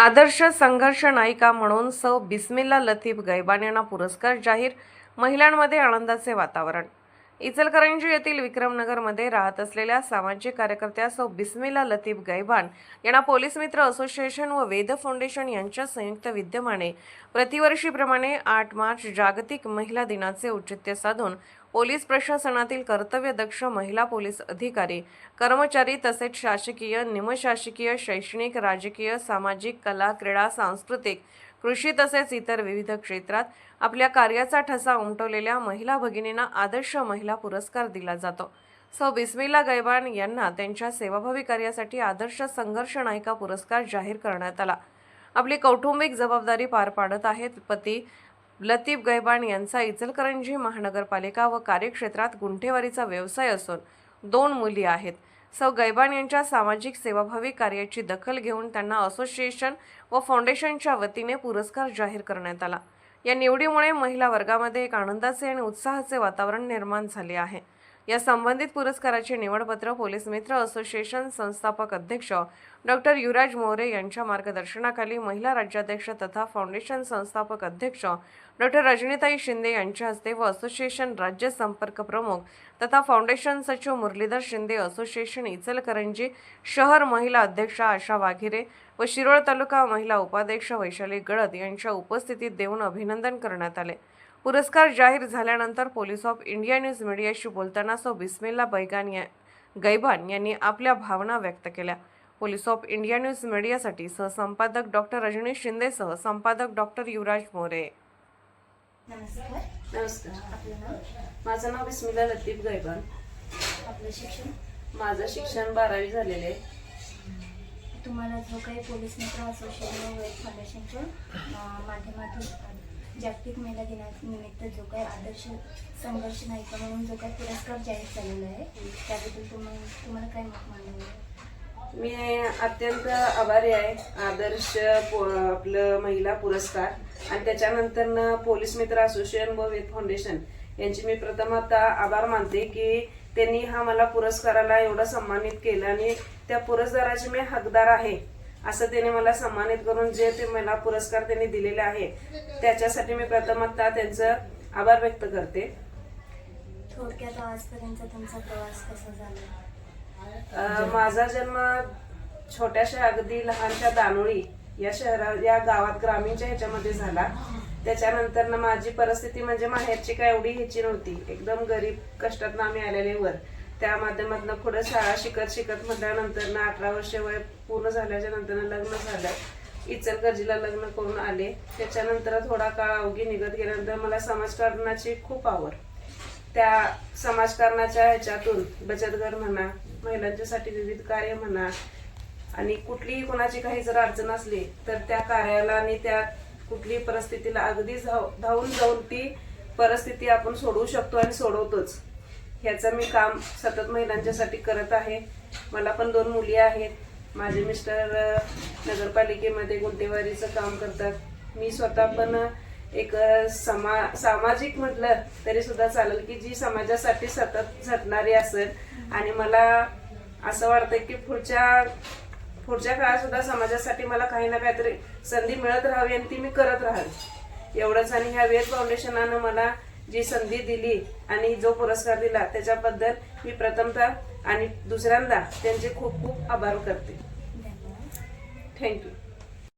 आदर्श संघर्ष नायिका म्हणून सौ बिस्मिल्ला लतीफ गैबान यांना पुरस्कार जाहीर महिलांमध्ये आनंदाचे वातावरण. इचलकरंजी येथील विक्रमनगरमध्ये राहत असलेल्या सामाजिक कार्यकर्त्या सौ बिस्मिला लतीफ गैबान यांना पोलीस मित्र असोसिएशन व वेद फाउंडेशन यांच्या संयुक्त विद्यमाने प्रतिवर्षीप्रमाणे आठ मार्च जागतिक महिला दिनाचे औचित्य साधून पोलीस प्रशासनातील कर्तव्यदक्ष महिला पोलीस अधिकारी कर्मचारी तसेच शासकीय निमशासकीय शैक्षणिक राजकीय सामाजिक कला क्रीडा सांस्कृतिक कृषी तसेच इतर विविध क्षेत्रात आपल्या कार्याचा ठसा उमटवलेल्या महिला भगिनींना आदर्श महिला पुरस्कार दिला जातो. सौ. बिस्मिल्ला गैबान यांना त्यांच्या सेवाभावी कार्यासाठी आदर्श संघर्ष नायिका पुरस्कार जाहीर करण्यात आला. आपली कौटुंबिक जबाबदारी पार पाडत आहेत पती लतीफ गैबान यांचा इचलकरंजी महानगरपालिका व कार्यक्षेत्रात गुंठेवारीचा व्यवसाय असून दोन मुली आहेत. सौ. गैबान यांच्या सामाजिक सेवाभावी कार्याची दखल घेऊन त्यांना असोसिएशन व फाउंडेशनच्या वतीने पुरस्कार जाहीर करण्यात आला. या निवडीमुळे महिला वर्गामध्ये एक आनंदाचे आणि उत्साहाचे वातावरण निर्माण झाले आहे. या संबंधित पुरस्काराचे निवडपत्र पोलीस मित्र असोसिएशन संस्थापक अध्यक्ष डॉक्टर युवराज मोरे यांच्या मार्गदर्शनाखाली महिला राज्याध्यक्ष तथा फाउंडेशन संस्थापक अध्यक्ष डॉक्टर रजनीताई शिंदे यांच्या हस्ते व असोसिएशन राज्य संपर्क प्रमुख तथा फाउंडेशन सचिव मुरलीधर शिंदे असोसिएशन इचलकरंजी शहर महिला अध्यक्षा आशा वाघिरे व शिरोळ तालुका महिला उपाध्यक्ष वैशाली गडद यांच्या उपस्थितीत देऊन अभिनंदन करण्यात आले. पुरस्कार जाहीर झाल्यानंतर पोलीस ऑफ इंडिया न्यूज मीडियाशी बोलताना सौ बिस्मिल्ला बैगान या गैबान यांनी आपल्या भावना व्यक्त केल्या. पोलीस ऑफ इंडिया न्यूज मीडियासाठी सहसंपादक डॉक्टर रजनीश शिंदेसह संपादक डॉक्टर युवराज मोरे. नमस्कार. नमस्कार. आपलं नाव? माझं नाव बिस्मिला लतीफ गैबान. आपलं शिक्षण? माझं शिक्षण बारावी झालेले आहे. तुम्हाला जो काही पोलीस मित्र असोसिएशन फाउंडेशनच्या माध्यमातून जागतिक महिला दिनानिमित्त जो काही आदर्श संघर्ष नायिका म्हणून जो काही पुरस्कार जाहीर झालेला आहे. त्याबद्दल तुम्हाला तुम्हाला काय मत मांडावं मी अत्यंत आभारी आहे. आदर्श आपलं महिला पुरस्कार. आणि त्याच्यानंतर पोलीस मित्र असोसिएशन व वेद फाउंडेशन यांची मी प्रथमतः आभार मानते की त्यांनी हा मला पुरस्काराला एवढं सन्मानित केलं आणि त्या पुरस्काराचे मी हकदार आहे. असं त्याने मला सन्मानित करून जे ते मला पुरस्कार त्यांनी दिलेले आहे त्याच्यासाठी मी प्रथमतः त्यांचं आभार व्यक्त करते. थोडक्यात आजपर्यंत तुमचा प्रवास कसा झाला? माझा जन्म छोट्याशा अगदी लहानशा दानोळी या शहरा या गावात ग्रामीणच्या ह्याच्यामध्ये झाला. त्याच्यानंतर ना माझी परिस्थिती म्हणजे माहेरची काय एवढी ह्याची नव्हती. एकदम गरीब कष्टात आम्ही आलेले वर. त्या माध्यमातून पुढे शाळा शिकत शिकत म्हटल्यानंतर ना अठरा वर्ष वय पूर्ण झाल्याच्यानंतर लग्न झालं. इचलकरजीला लग्न करून आले. त्याच्यानंतर थोडा काळ अवघी निघत गेल्यानंतर मला समाजकारणाची खूप आवड. त्या समाजकारणाच्या ह्याच्यातून बचत गट म्हणा महिलांच्यासाठी विविध कार्य म्हणा आणि कुठलीही कोणाची काही जर अडचण असली तर त्या कार्याला आणि त्या कुठलीही परिस्थितीला अगदी धाव- धावून जाऊन ती परिस्थिती आपण सोडवू शकतो आणि सोडवतोच. ह्याचं मी काम सतत महिलांच्यासाठी करत आहे. मला पण दोन मुली आहेत. माझे मिस्टर नगरपालिकेमध्ये गुंटेवारीचं काम करतात. मी स्वतः पण एक समा सामाजिक म्हटलं तरी सुद्धा चालेल की जी समाजासाठी सतत झटणारी असेल आणि मला असं वाटतं की पुढच्या पुढच्या काळात सुद्धा समाजासाठी मला काही ना काहीतरी संधी मिळत राहावी आणि ती मी करत राहावी एवढंच आणि ह्या वेद फाउंडेशनानं मला जी संधी दिली आणि जो पुरस्कार दिला त्याच्याबद्दल मी प्रथमतः आणि दुसऱ्यांदा त्यांचे खूप खूप आभार करते. थँक्यू